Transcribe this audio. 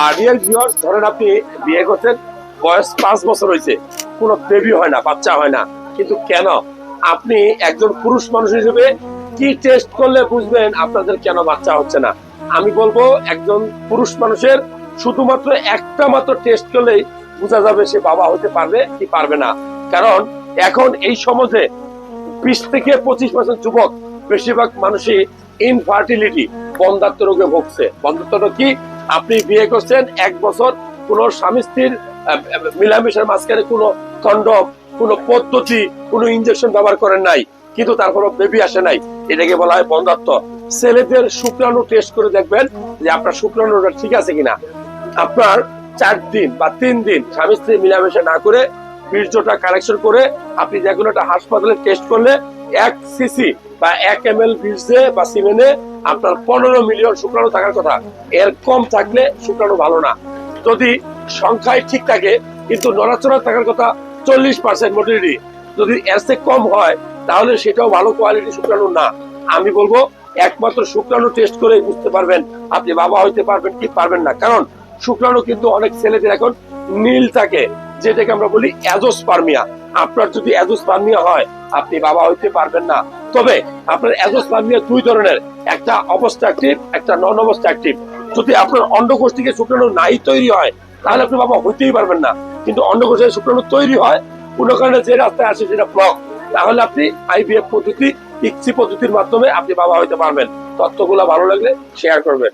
আর real viewers ধরেন আপনি বিয়ে করছেন, বয়স পাঁচ বছর হয়েছে, কোনো বেবি হয় না, বাচ্চা হয় না। কিন্তু কেন? আপনি একজন পুরুষ মানুষ হিসেবে কি টেস্ট করলে বুঝবেন আপনাদের কেন বাচ্চা হচ্ছে না? আমি বলব, একজন পুরুষ মানুষের শুধুমাত্র একটা মাত্র টেস্ট করলেই বোঝা যাবে সে বাবা হতে পারবে কি পারবে না। কারণ এখন এই সমাজে বিশ থেকে পঁচিশ পার্সেন্ট যুবক বেশিরভাগ মানুষই ইনফার্টিলিটি বন্ধাত্ম রোগে ভুগছে। বন্ধাত্ম রোগ কি? আপনি বিয়ে করছেন, এক বছর কোন স্বামী স্ত্রীর মিলামেশার মাঝখানে কোনো কন্ডম কোনো পদ্ধতি, কোনো ইনজেকশন ব্যবহার করেন নাই, কিন্তু তারপরও বেবি আসে নাই। এটাকে বলা হয় বন্ধাত্ম। ছেলেদের শুক্রাণু টেস্ট করে দেখবেন যে আপনার শুক্রাণুটা ঠিক আছে কিনা। আপনার চার দিন বা তিন দিন স্বামী স্ত্রী মিলামেশা না করে বীর্যটা কালেকশন করে আপনি যে কোনো একটা হাসপাতালে টেস্ট করলে এক সিসি বা এক এম এল বীর্যে বা সিমেনে আপনার পনেরো মিলিয়ন শুক্রাণু থাকার কথা। এর কম থাকলে শুক্রাণু ভালো না। যদি সংখ্যায় ঠিক থাকে, কিন্তু নড়াচড়া থাকার কথা চল্লিশ পার্সেন্ট মোটিলিটি যদি এর কম হয়, তাহলে সেটাও ভালো কোয়ালিটি শুক্রাণু না। আমি বলব, একমাত্র শুক্রাণু টেস্ট করে বুঝতে পারবেন আপনি বাবা হইতে পারবেন কি পারবেন না। কারণ শুক্রাণু কিন্তু অনেক ছেলেদের এখন নীল থাকে। যেটাকে আমরা বলি অ্যাজোস্পার্মিয়া। আপনার যদি অ্যাজোস্পার্মিয়া হয়, আপনি বাবা হইতে পারবেন না। তবে আপনার অ্যাজোস্পার্মিয়া দুই ধরনের, একটা অবস্থা অ্যাক্টিভ একটা নন অবস্থা অ্যাক্টিভ যদি আপনার অন্ডকোষ থেকে শুক্রাণু নাই তৈরি হয়, তাহলে আপনি বাবা হইতেই পারবেন না। কিন্তু অন্ডকোষের শুক্রাণু তৈরি হয়, কোনো কারণে যে রাস্তায় আসে সেটা ব্লক তাহলে আপনি আইভিএফ পদ্ধতি ইক্সি পদ্ধতির মাধ্যমে আপনি বাবা হইতে পারবেন। তথ্যগুলো ভালো লাগলে শেয়ার করবেন।